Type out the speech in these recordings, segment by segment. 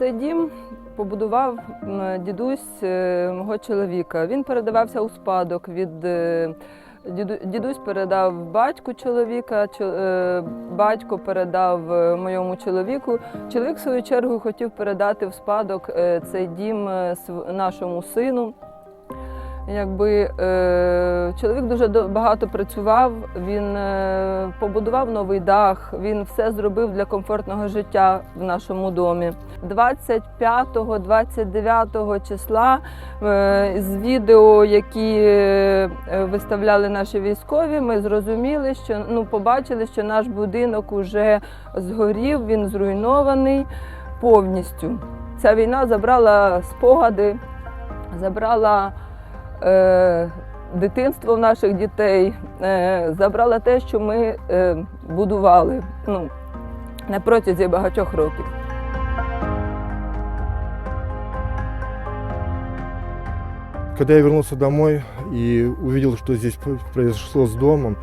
Цей дім побудував дідусь е, мого чоловіка. Він передавався у спадок від е, діду- дідусь передав батьку чоловіка, чо- е, батько передав моєму чоловіку. Чоловік, в свою чергу, хотів передати в спадок цей дім нашому сину. Якби е, чоловік дуже багато працював, він е, побудував новий дах, він все зробив для комфортного життя в нашому домі. 25-29 числа е, з відео, які виставляли наші військові, ми зрозуміли, що ну побачили, що наш будинок уже згорів, він зруйнований повністю. Ця війна забрала спогади, забрала дитинство в наших дітей, е, забрала те, що ми е, будували ну, на протязі багатьох років. Когда я вернулся домой и увидел, что здесь п- произошло с домом,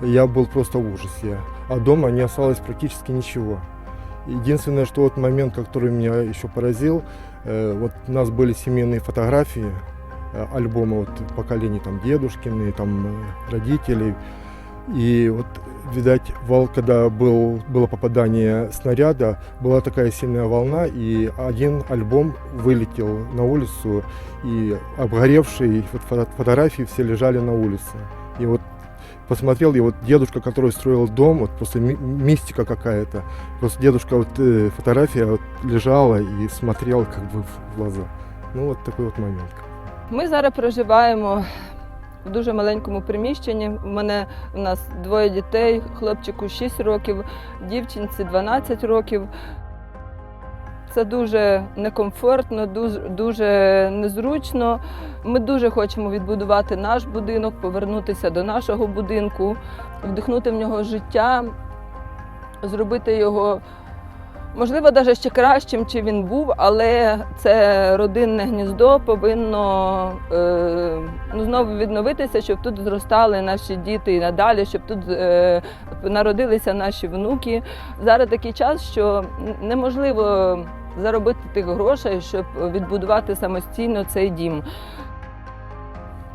я был просто в ужасе. А дома не осталось практически ничего. Единственное, что вот момент, который меня еще поразил, э, вот у нас были семейные фотографии, э, альбомы вот поколений там дедушкины, там э, родителей. И вот, видать, вал, когда был, было попадание снаряда, была такая сильная волна, и один альбом вылетел на улицу, и обгоревшие фото- фотографии все лежали на улице. И вот посмотрел, и вот дедушка, который строил дом, вот просто ми- мистика какая-то. Просто дедушка, вот э, фотография вот лежала и смотрел как бы в глаза. Ну вот такой вот момент. Ми зараз проживаємо в дуже маленькому приміщенні. У мене у нас двоє дітей, хлопчику 6 років, дівчинці 12 років. Це дуже некомфортно, дуже, дуже незручно. Ми дуже хочемо відбудувати наш будинок, повернутися до нашого будинку, вдихнути в нього життя, зробити його Можливо, навіть ще кращим, чи він був, але це родинне гніздо повинно е, ну, знову відновитися, щоб тут зростали наші діти і надалі, щоб тут е, народилися наші внуки. Зараз такий час, що неможливо заробити тих грошей, щоб відбудувати самостійно цей дім.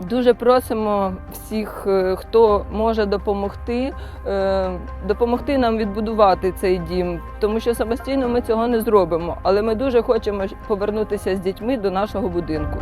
Дуже просимо всіх, е, хто може допомогти, е, допомогти нам відбудувати цей дім, тому що самостійно ми цього не зробимо. Але ми дуже хочемо повернутися з дітьми до нашого будинку.